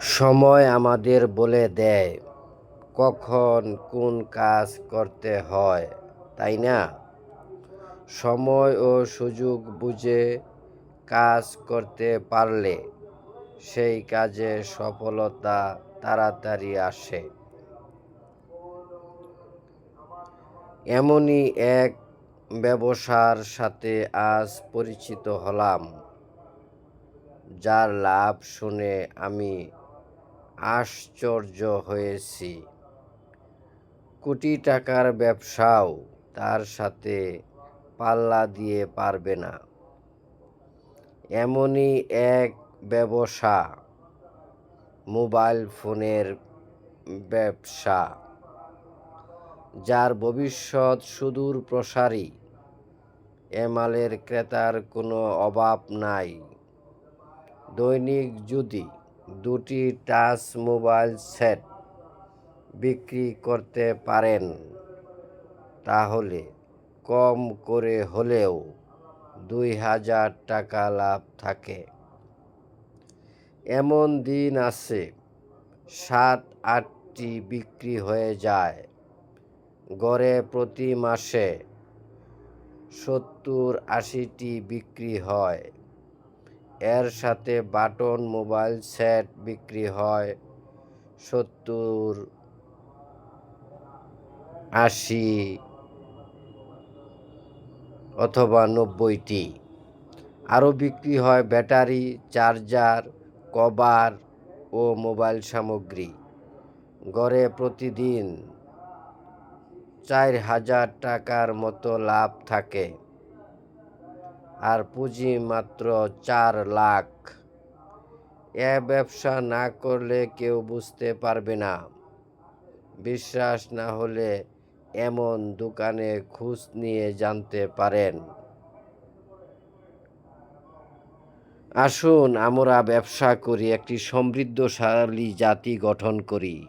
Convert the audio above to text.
সময় আমাদের বলে দেয়, কখন কোন কাজ করতে হয়, তাই না? সময় ও সুযোগ বুঝে কাজ করতে পারলে সেই কাজে সফলতা তাড়াতাড়ি আসে। এমনই এক ব্যবসার সাথে আজ পরিচিত হলাম, যার লাভ শুনে আমি আশ্চর্য হয়েছি। কোটি টাকার ব্যবসাও তার সাথে পাল্লা দিয়ে পারবে না। এমনই এক ব্যবসা, মোবাইল ফোনের ব্যবসা, যার ভবিষ্যৎ সুদূর প্রসারী। এ মালের ক্রেতার কোনো অভাব নাই। দৈনিক যদি দুটি টাচ মোবাইল সেট বিক্রি করতে পারেন। তাহলে কম করে হলেও দুই হাজার টাকা লাভ থাকে। এমন দিন আছে, সাত, আটটি বিক্রি হয়ে যায়। গড়ে প্রতি মাসে সত্তর, আশিটি বিক্রি হয়। এর সাথে বাটন মোবাইল সেট বিক্রি হয় সত্তর আশি অথবা নব্বইটি। আরও বিক্রি হয় ব্যাটারি, চার্জার, কভার ও মোবাইল সামগ্রী। গড়ে প্রতিদিন চার হাজার টাকার মতো লাভ থাকে। আর পুঁজি মাত্র চার লাখ। এ ব্যবসা না করলে কেউ বুঝতে পারবে না। বিশ্বাস না হলে এমন দোকানে খোঁজ নিয়ে জানতে পারেন। আসুন আমরা ব্যবসা করি, একটি সমৃদ্ধশালী জাতি গঠন করি।